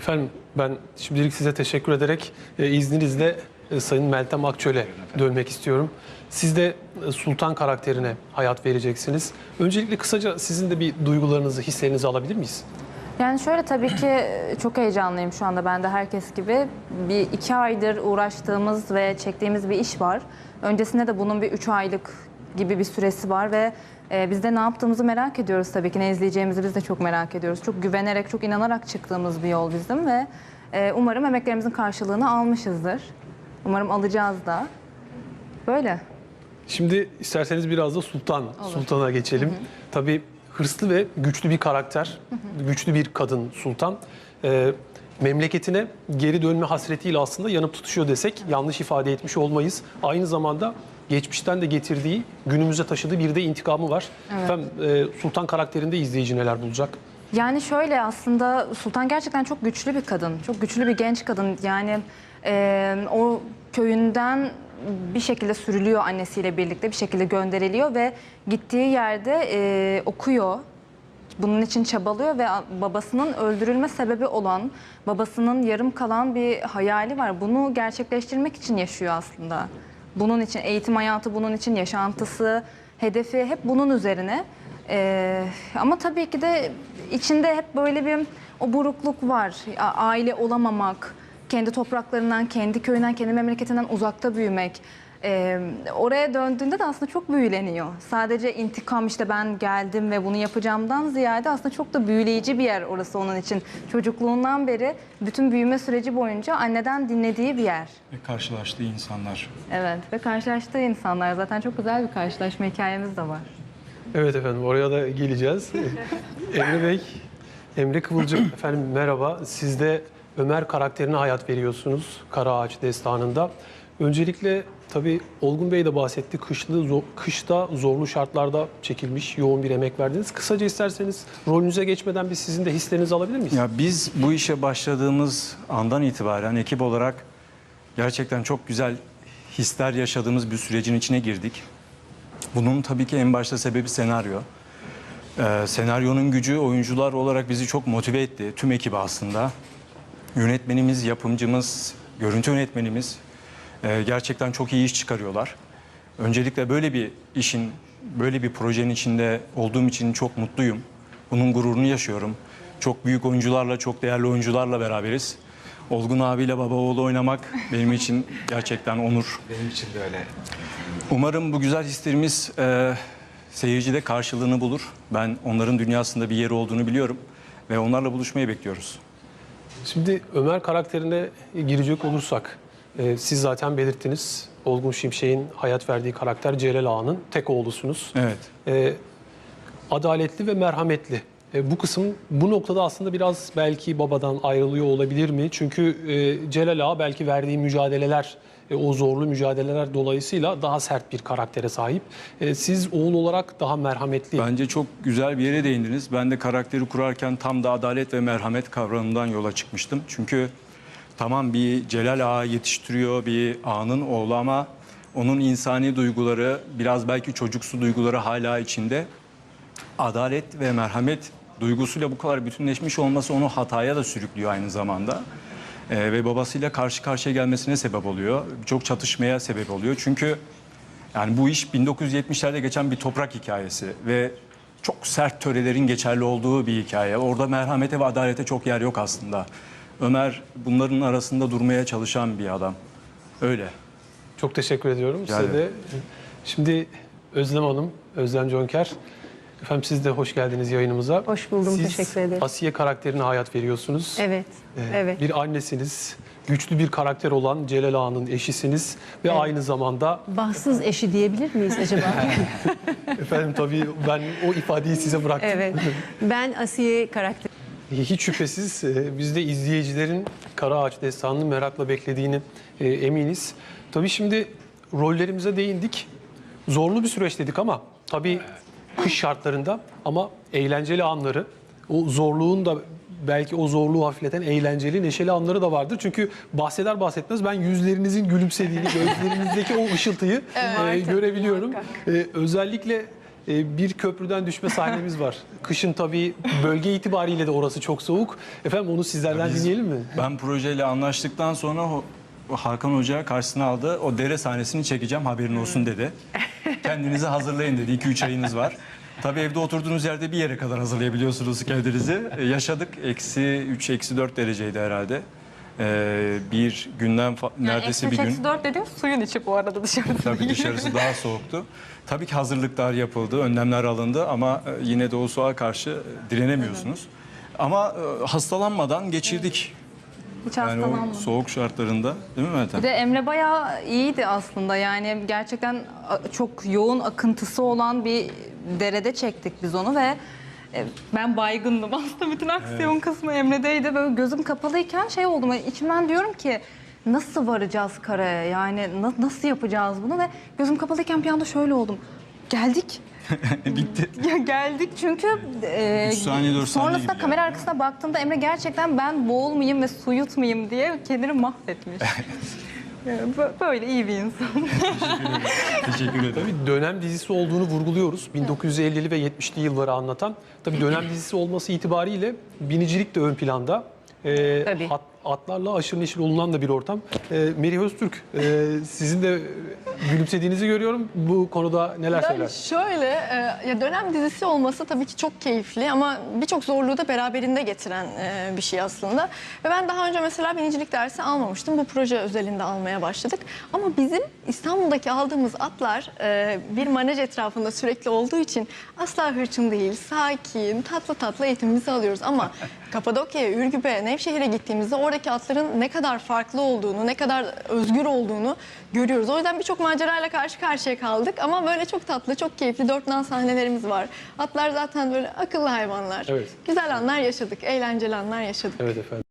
Efendim ben şimdilik size teşekkür ederek e, izninizle e, Sayın Meltem Akçöl'e dönmek istiyorum. Siz de e, Sultan karakterine hayat vereceksiniz. Öncelikle kısaca sizin de bir duygularınızı, hislerinizi alabilir miyiz? Yani şöyle tabii ki e, çok heyecanlıyım şu anda ben de herkes gibi. Bir iki aydır uğraştığımız ve çektiğimiz bir iş var. Öncesinde de bunun bir üç aylık gibi bir süresi var ve e, biz de ne yaptığımızı merak ediyoruz tabii ki. Ne izleyeceğimizi biz de çok merak ediyoruz. Çok güvenerek, çok inanarak çıktığımız bir yol bizim ve e, umarım emeklerimizin karşılığını almışızdır. Umarım alacağız da. Böyle. Şimdi isterseniz biraz da Sultan, Sultan'a geçelim. Tabii hırslı ve güçlü bir karakter, güçlü bir kadın Sultan. Ee, memleketine geri dönme hasretiyle aslında yanıp tutuşuyor desek yanlış ifade etmiş olmayız. Aynı zamanda geçmişten de getirdiği, günümüze taşıdığı bir de intikamı var. Efendim, e, Sultan karakterinde izleyici neler bulacak? Yani şöyle aslında Sultan gerçekten çok güçlü bir kadın. Çok güçlü bir genç kadın. Yani e, o köyünden bir şekilde sürülüyor annesiyle birlikte bir şekilde gönderiliyor ve gittiği yerde e, okuyor. Bunun için çabalıyor ve babasının öldürülme sebebi olan, babasının yarım kalan bir hayali var. Bunu gerçekleştirmek için yaşıyor aslında. Bunun için eğitim hayatı, bunun için yaşantısı, hedefi hep bunun üzerine. Ee, ama tabii ki de içinde hep böyle bir o burukluk var. Aile olamamak, kendi topraklarından, kendi köyünden, kendi memleketinden uzakta büyümek. Ee, oraya döndüğünde de aslında çok büyüleniyor. Sadece intikam işte ben geldim ve bunu yapacağımdan ziyade aslında çok da büyüleyici bir yer orası onun için. Çocukluğundan beri bütün büyüme süreci boyunca anneden dinlediği bir yer. Ve karşılaştığı insanlar. Evet ve karşılaştığı insanlar zaten çok güzel bir karşılaşma hikayemiz de var. Evet efendim oraya da geleceğiz. Emre Bey, Emre Kıvılcım efendim merhaba. Siz de Ömer karakterine hayat veriyorsunuz Kara Ağaç Destanı'nda. Öncelikle tabii Olgun Bey de bahsetti. Kışlı, zo- kışta zorlu şartlarda çekilmiş, yoğun bir emek verdiniz. Kısaca isterseniz rolünüze geçmeden biz sizin de hislerinizi alabilir miyiz? Ya biz bu işe başladığımız andan itibaren ekip olarak gerçekten çok güzel hisler yaşadığımız bir sürecin içine girdik. Bunun tabii ki en başta sebebi senaryo. Ee, senaryonun gücü oyuncular olarak bizi çok motive etti. Tüm ekibi aslında. Yönetmenimiz, yapımcımız, görüntü yönetmenimiz e, gerçekten çok iyi iş çıkarıyorlar. Öncelikle böyle bir işin, böyle bir projenin içinde olduğum için çok mutluyum. Bunun gururunu yaşıyorum. Çok büyük oyuncularla, çok değerli oyuncularla beraberiz. Olgun abiyle baba oğlu oynamak benim için gerçekten onur. Benim için de öyle. Umarım bu güzel hislerimiz e, seyircide karşılığını bulur. Ben onların dünyasında bir yeri olduğunu biliyorum ve onlarla buluşmayı bekliyoruz. Şimdi Ömer karakterine girecek olursak, e, siz zaten belirttiniz. Olgun Şimşek'in hayat verdiği karakter Celal Ağa'nın tek oğlusunuz. Evet. E, adaletli ve merhametli. E, bu kısım bu noktada aslında biraz belki babadan ayrılıyor olabilir mi? Çünkü e, Celal Ağa belki verdiği mücadeleler, e, o zorlu mücadeleler dolayısıyla daha sert bir karaktere sahip. E, siz oğul olarak daha merhametli. Bence çok güzel bir yere değindiniz. Ben de karakteri kurarken tam da adalet ve merhamet kavramından yola çıkmıştım. Çünkü tamam bir Celal Ağa yetiştiriyor bir ağanın oğlu ama onun insani duyguları, biraz belki çocuksu duyguları hala içinde. Adalet ve merhamet duygusuyla bu kadar bütünleşmiş olması onu hataya da sürüklüyor aynı zamanda. Ee, ve babasıyla karşı karşıya gelmesine sebep oluyor. Çok çatışmaya sebep oluyor. Çünkü yani bu iş 1970'lerde geçen bir toprak hikayesi ve çok sert törelerin geçerli olduğu bir hikaye. Orada merhamete ve adalete çok yer yok aslında. Ömer bunların arasında durmaya çalışan bir adam. Öyle. Çok teşekkür ediyorum Rica size de. Şimdi Özlem Hanım, Özlem Conker. Efendim siz de hoş geldiniz yayınımıza. Hoş buldum, Siz teşekkür ederim. Asiye karakterine hayat veriyorsunuz. Evet, Ee, evet. Bir annesiniz. Güçlü bir karakter olan Celal Ağa'nın eşisiniz ve Evet. aynı zamanda Bahtsız eşi diyebilir miyiz acaba? efendim tabii ben o ifadeyi size bıraktım. evet. Ben Asiye karakter. Hiç şüphesiz e, biz de izleyicilerin Kara Ağaç Destanı'nı merakla beklediğini e, eminiz. Tabii şimdi rollerimize değindik. Zorlu bir süreç dedik ama tabii kış şartlarında ama eğlenceli anları, o zorluğun da belki o zorluğu hafifleten eğlenceli, neşeli anları da vardır. Çünkü bahseder bahsetmez ben yüzlerinizin gülümsediğini, gözlerinizdeki o ışıltıyı e, görebiliyorum. E, özellikle e, bir köprüden düşme sahnemiz var. Kışın tabii bölge itibariyle de orası çok soğuk. Efendim onu sizlerden Biz- dinleyelim mi? Ben projeyle anlaştıktan sonra o- o Hakan Hoca karşısına aldı. O dere sahnesini çekeceğim haberin olsun dedi. Kendinizi hazırlayın dedi. 2-3 ayınız var. Tabii evde oturduğunuz yerde bir yere kadar hazırlayabiliyorsunuz kendinizi. E, Yaşadık. Eksi 3, eksi 4 dereceydi herhalde. E, bir günden fa- neredeyse bir gün. 4 dediğim suyun içi bu arada dışarıda Tabii dışarısı daha soğuktu. Tabii ki hazırlıklar yapıldı, önlemler alındı ama e, yine de o soğuğa karşı e, direnemiyorsunuz. Ama e, hastalanmadan geçirdik. Hiç Yani hastalanmadım. o soğuk şartlarında değil mi Meltem? Bir de Emre bayağı iyiydi aslında. Yani gerçekten a- çok yoğun akıntısı olan bir derede çektik biz onu ve e, ben baygındım aslında bütün aksiyon kısmı Emre'deydi. Böyle gözüm kapalıyken şey oldum. içimden diyorum ki nasıl varacağız karaya? Yani na- nasıl yapacağız bunu ve gözüm kapalıyken bir anda şöyle oldum. Geldik. Bitti. Ya geldik çünkü e, saniye, saniye sonrasında gibi kamera yani. arkasına baktığımda Emre gerçekten ben boğulmayayım ve su yutmayayım diye kendini mahvetmiş. Yani Böyle iyi bir insan. Teşekkür ederim. Tabii dönem dizisi olduğunu vurguluyoruz. 1950'li ve 70'li yılları anlatan. Tabii dönem dizisi olması itibariyle binicilik de ön planda. Ee, Tabii. at- atlarla aşırı neşir olunan da bir ortam. Ee, Merih Öztürk, e, sizin de gülümsediğinizi görüyorum. Bu konuda neler Yani söyler? şöyle, e, ya dönem dizisi olması tabii ki çok keyifli ama birçok zorluğu da beraberinde getiren e, bir şey aslında. Ve ben daha önce mesela binicilik dersi almamıştım. Bu proje özelinde almaya başladık. Ama bizim İstanbul'daki aldığımız atlar e, bir manej etrafında sürekli olduğu için asla hırçın değil, sakin, tatlı tatlı eğitimimizi alıyoruz. Ama Kapadokya'ya, Ürgüp'e, Nevşehir'e gittiğimizde oradaki atların ne kadar farklı olduğunu, ne kadar özgür olduğunu görüyoruz. O yüzden birçok macerayla karşı karşıya kaldık ama böyle çok tatlı, çok keyifli dört nan sahnelerimiz var. Atlar zaten böyle akıllı hayvanlar. Evet. Güzel anlar yaşadık, eğlenceli anlar yaşadık. Evet efendim.